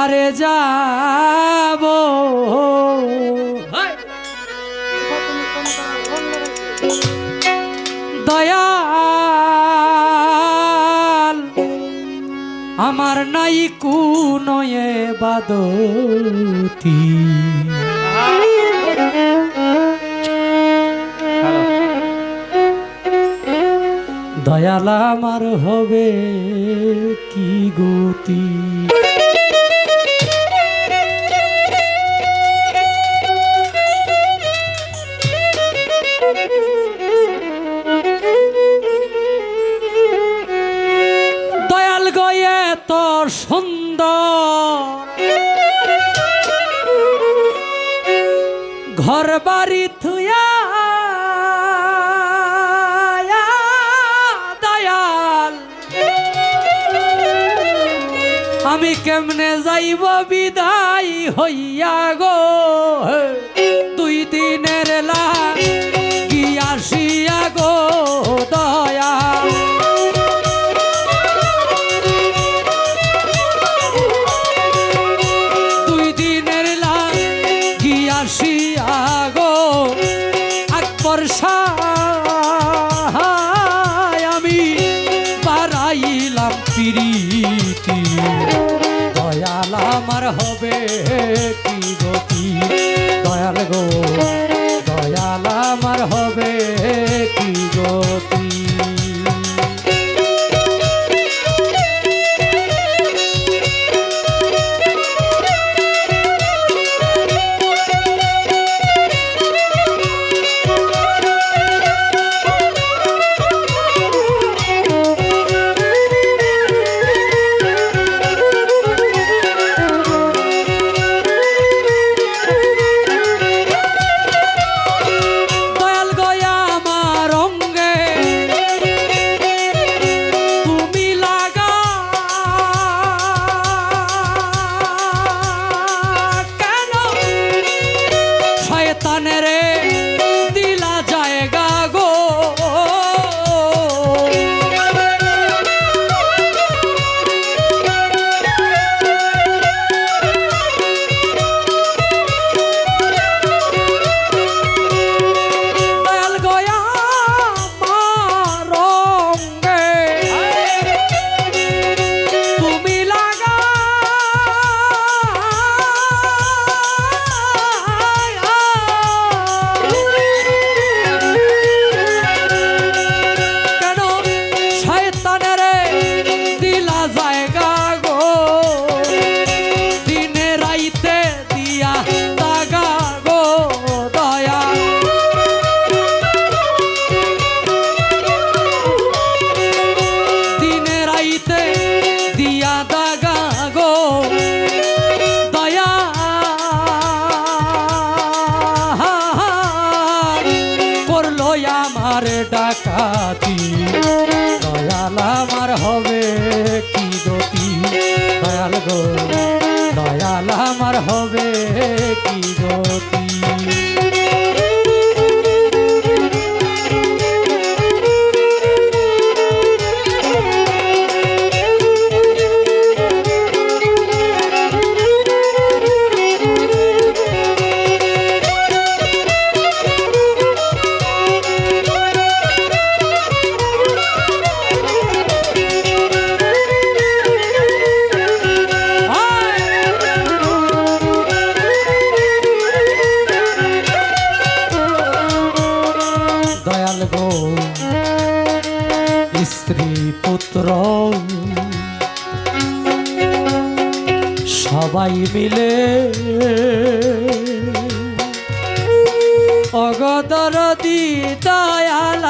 পারে যাব। দয়াল আমার নাই কুনয়ে বাদতি। দয়াল আমার হবে কি গতি? সুন্দর। ঘর বাড়ি থুয়া দয়াল। আমি কেমনে যাইব বিদায় হইয়া গো? দয়াল দয়াল গো। স্ত্রী পুত্র। সবাই মিলে অগদর দি দয়াল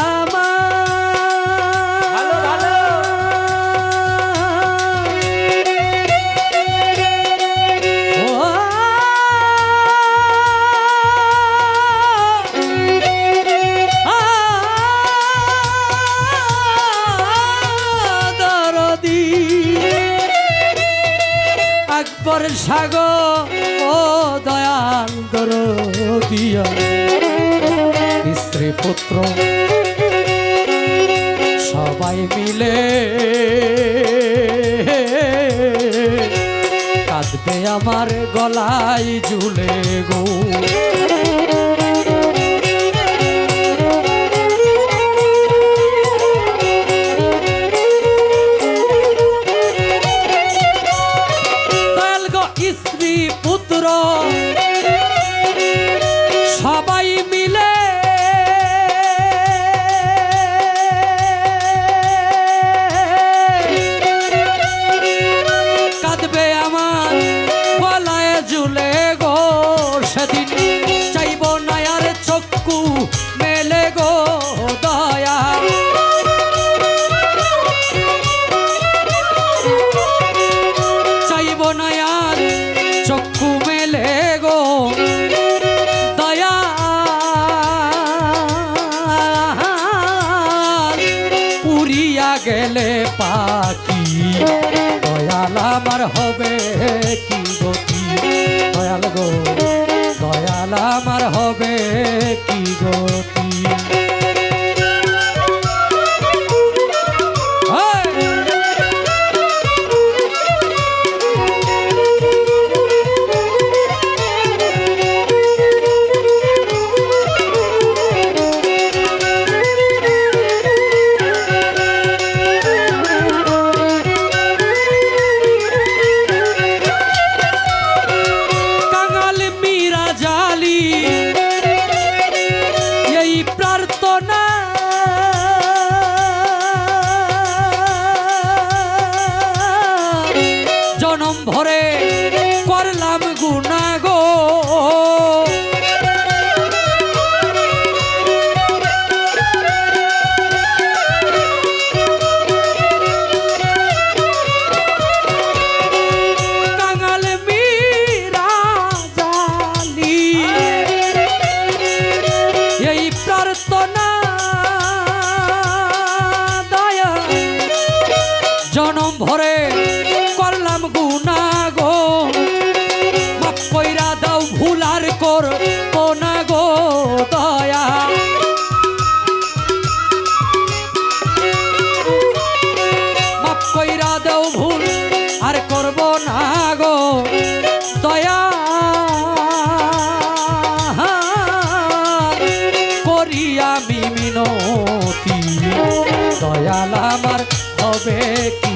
সাগর ও দয়াল দিয়া স্ত্রী পুত্র সবাই মিলে কাঁদবে আমার গলায় ঝুলে গো। সবাই মিলে কাঁদবে আমার গলায় ঝুলে গো, সেদিন চাইব নায়ার চক্ষু মেলে গো, দয়া। চাইব নায়ার চক্ষু পা ভরে আর করব না গো দয়া। করিয়া মিমিনতি দয়াল আমার হবে কি?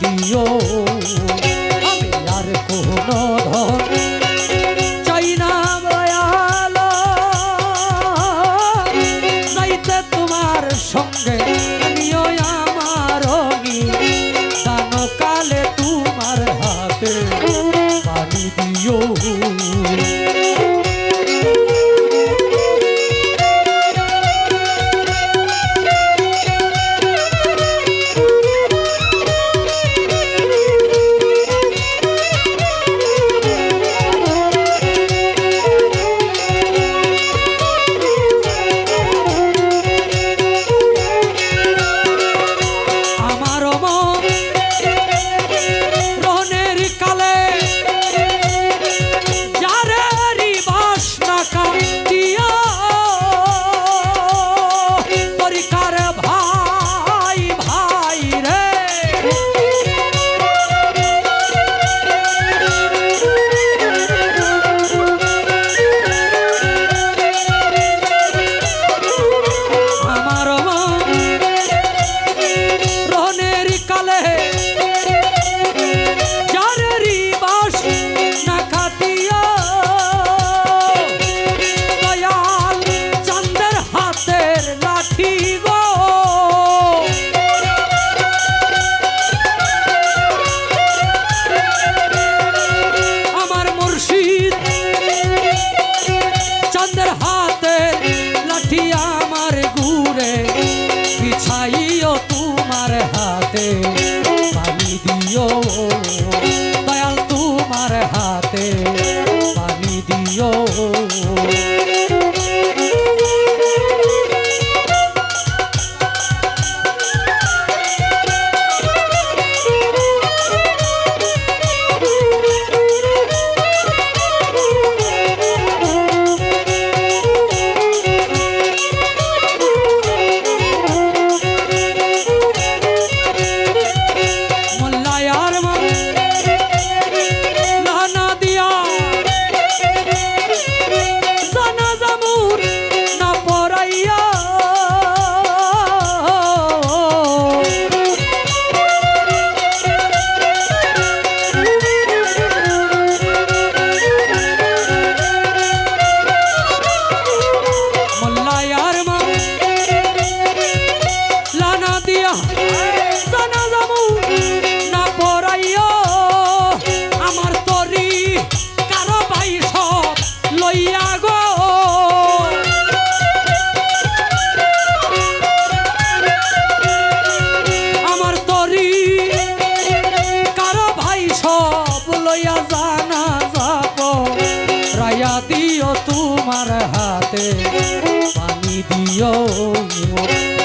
দিও।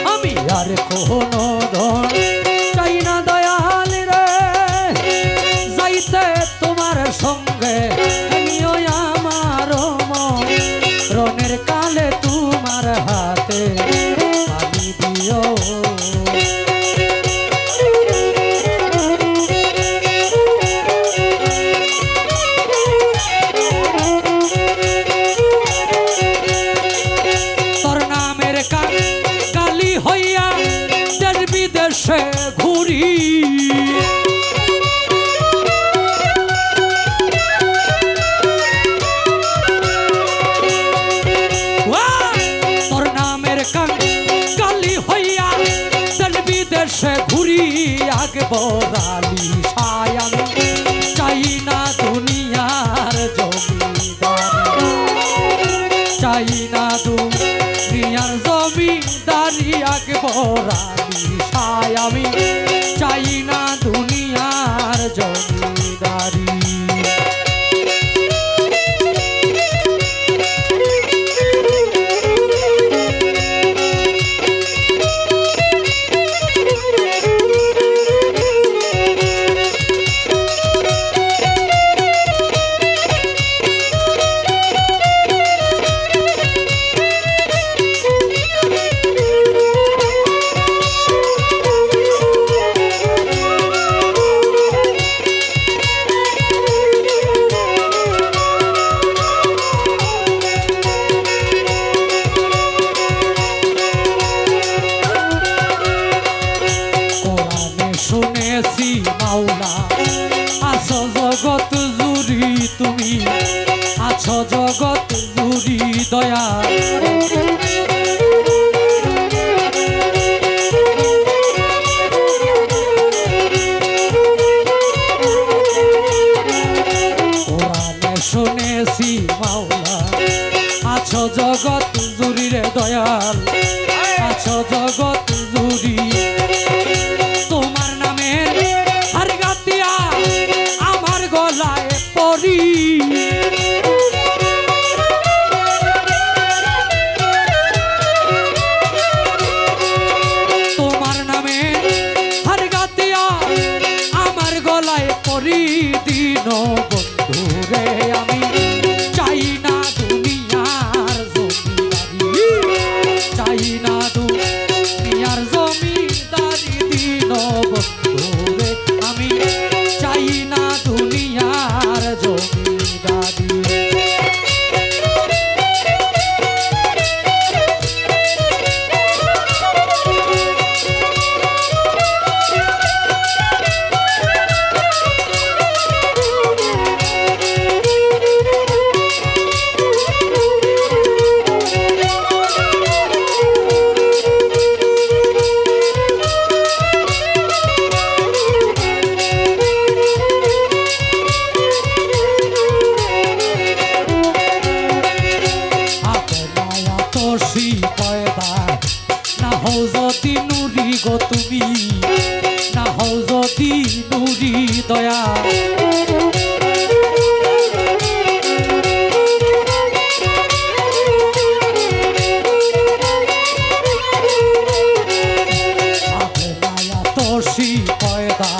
আমি আর কোনো ধন বরালি সায়ান চাই না দুনিয়ার জমিদারি। চাই না দুনিয়ার জমিদারি আকবরালি সায়ামি চাই না কোরআনে শুনেছি মাওলা। আছো জগৎ জুড়ি রে দয়াল। আছো জগৎ জুড়ি মুর্শি পয়দা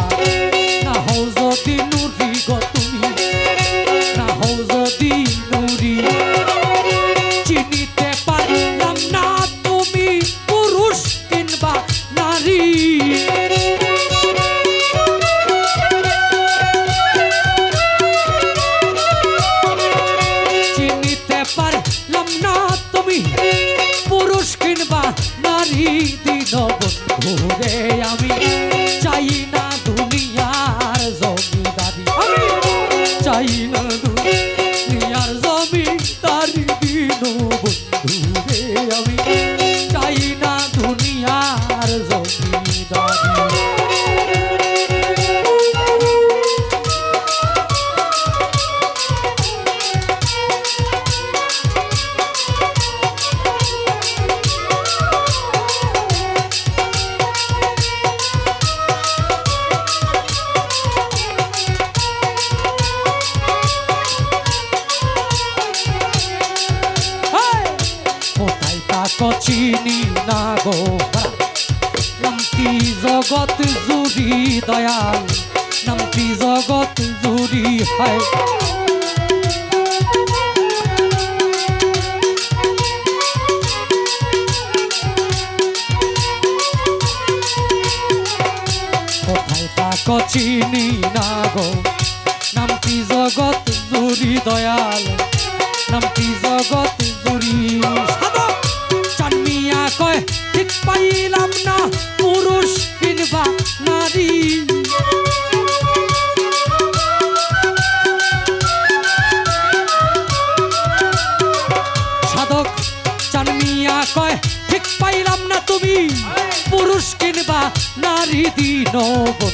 No.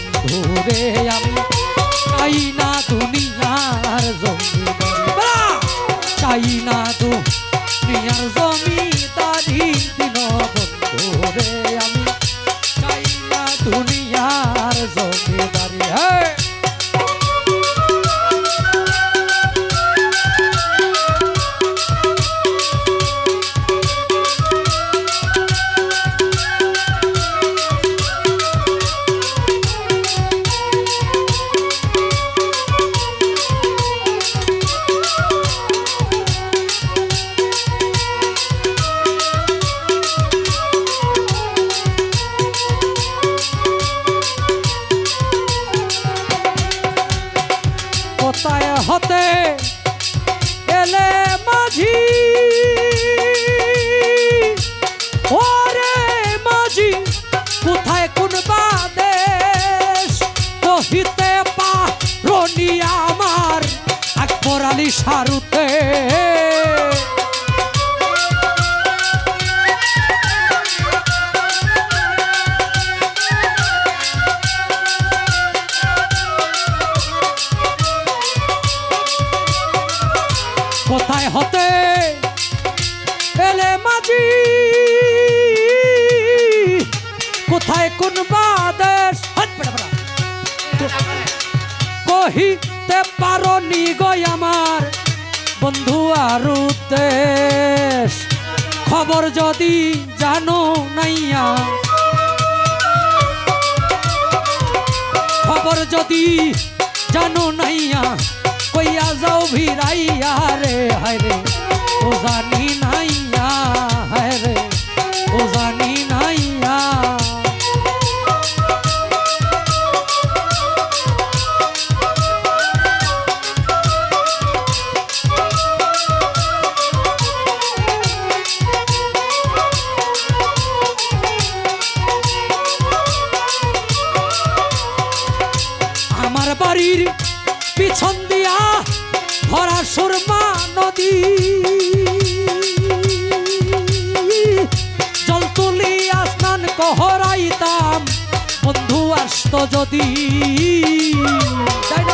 কোথায় হতে এলে মাঝি, কোথায় কোন বাদেশ? কহিতে পারো নি গই আমার বন্ধু আর খবর যদি জানো নাইয়া। খবর যদি জানো নাইয়া। লইয়া যাও ভিড়াইয়া রে হায় রে ও জানি নাইয়া ভরা সুরমা নদী। জল তুলিয়া স্নান কহরাইতাম বন্ধু আসত যদি। তাই না